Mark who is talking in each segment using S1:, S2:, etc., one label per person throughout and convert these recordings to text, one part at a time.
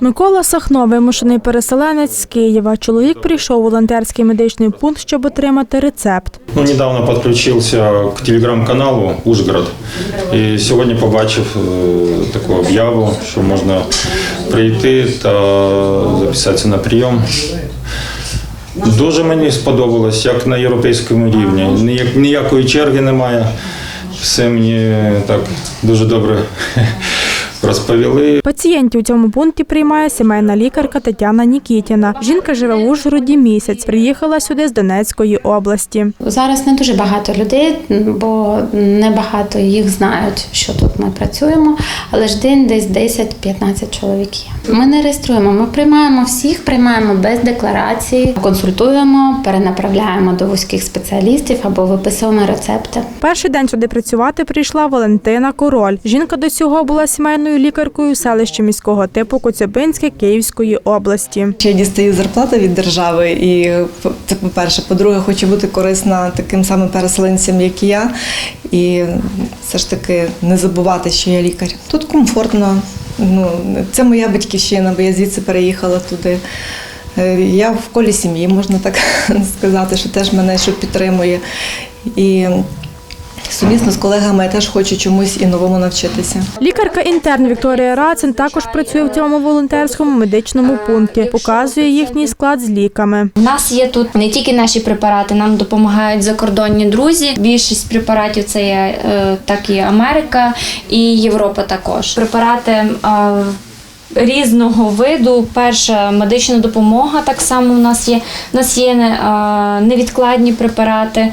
S1: Микола Сахно, вимушений переселенець з Києва. Чоловік прийшов у волонтерський медичний пункт, щоб отримати рецепт.
S2: Ну, недавно подключився к телеграм-каналу Ужгород і сьогодні побачив е, таку об'яву, що можна прийти та записатися на прийом. Дуже мені сподобалось, як на європейському рівні. Ніякої черги немає. Все мені так дуже добре розповіли.
S1: Пацієнтів у цьому пункті приймає сімейна лікарка Тетяна Нікітіна. Жінка живе в Ужгороді місяць. Приїхала сюди з Донецької області.
S3: Зараз не дуже багато людей, бо не багато їх знають, що тут ми працюємо, але ж день десь 10-15 чоловік є. Ми не реєструємо, ми приймаємо всіх, приймаємо без декларації, консультуємо, перенаправляємо до вузьких спеціалістів або виписуємо рецепти.
S1: Перший день сюди працювати прийшла Валентина Король. Жінка до цього була сімейною лікаркою у селищі міського типу Коцюбинське Київської області.
S4: Я дістаю зарплату від держави, і це по-перше. По-друге, хочу бути корисна таким самим переселенцям, як і я, і все ж таки не забувати, що я лікар. Тут комфортно. Ну, це моя батьківщина, бо я звідси переїхала туди. Е, Я в колі сім'ї, можна так сказати, що теж мене що підтримує. І сумісно з колегами я теж хочу чомусь і новому навчитися.
S1: Лікарка-інтерн Вікторія Рацин також працює в цьому волонтерському медичному пункті. Показує їхній склад з ліками.
S5: У нас є тут не тільки наші препарати, нам допомагають закордонні друзі. Більшість препаратів це є е, так і Америка і Європа також. Препарати різного виду. Перша медична допомога так само у нас є. У нас є е, невідкладні препарати.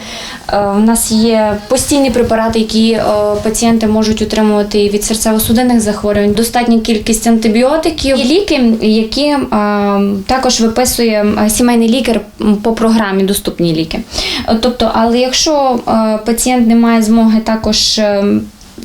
S5: е, У нас є постійні препарати, які е, пацієнти можуть отримувати від серцево-судинних захворювань. Достатня кількість антибіотиків. Є ліки, які е, також виписує е, сімейний лікар по програмі доступні ліки. Е, Тобто, але якщо е, пацієнт не має змоги також.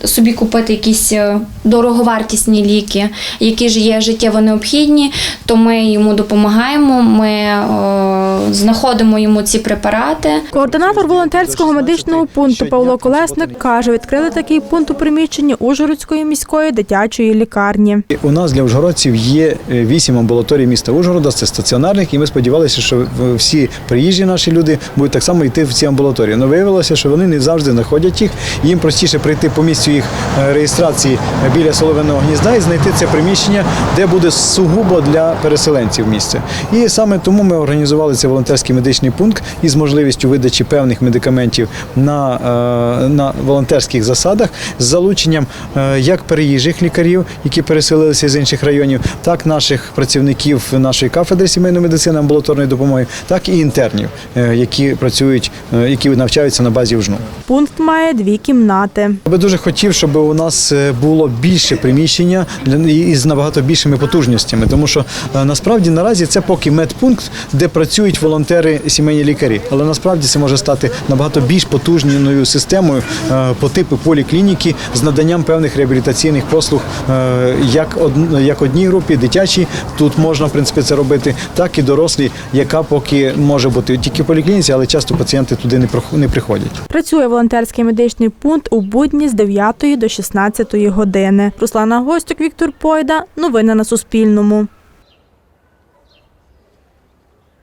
S5: Собі купити якісь е, дороговартісні ліки, які ж є життєво необхідні, то ми йому допомагаємо. Ми е, знаходимо йому ці препарати.
S1: Координатор волонтерського медичного пункту Павло Колесник каже, відкрили такий пункт у приміщенні Ужгородської міської дитячої лікарні.
S6: У нас для ужгородців є е, вісім амбулаторій міста Ужгорода, це стаціонарних, і ми сподівалися, що всі приїжджі наші люди будуть так само йти в ці амбулаторії. Але виявилося, що вони не завжди знаходять їх. Їм простіше прийти по місцю їх е, реєстрації біля соловиного гнізда і знайти це приміщення, де буде сугубо для переселенців місце. І саме тому ми організували цей волонтерський медичний пункт із можливістю видачі певних медикаментів на, е, на волонтерських засадах з залученням е, як переїжджих лікарів, які переселилися з інших районів, так наших працівників нашої кафедри сімейної медицини амбулаторної допомоги, так і інтернів, які працюють, які навчаються на базі ВЖНУ.
S1: Пункт має дві кімнати.
S6: Би дуже хотів, щоб у нас е, було більше приміщення для- і з набагато більшими потужностями, тому що е, насправді наразі це поки медпункт, де працюють волонтери сімейні лікарі. Але насправді це може стати набагато більш потужною системою е, по типу поліклініки з наданням певних реабілітаційних послуг, як од- як одній групі, дитячій, тут можна в принципі це робити, так і дорослі, яка поки може бути тільки поліклініці, але часто пацієнти туди не приходять.
S1: Працює волонтерський медичний пункт у будні з 9 до 16 години. Руслана Гостюк, Віктор Пойда. Новини на Суспільному.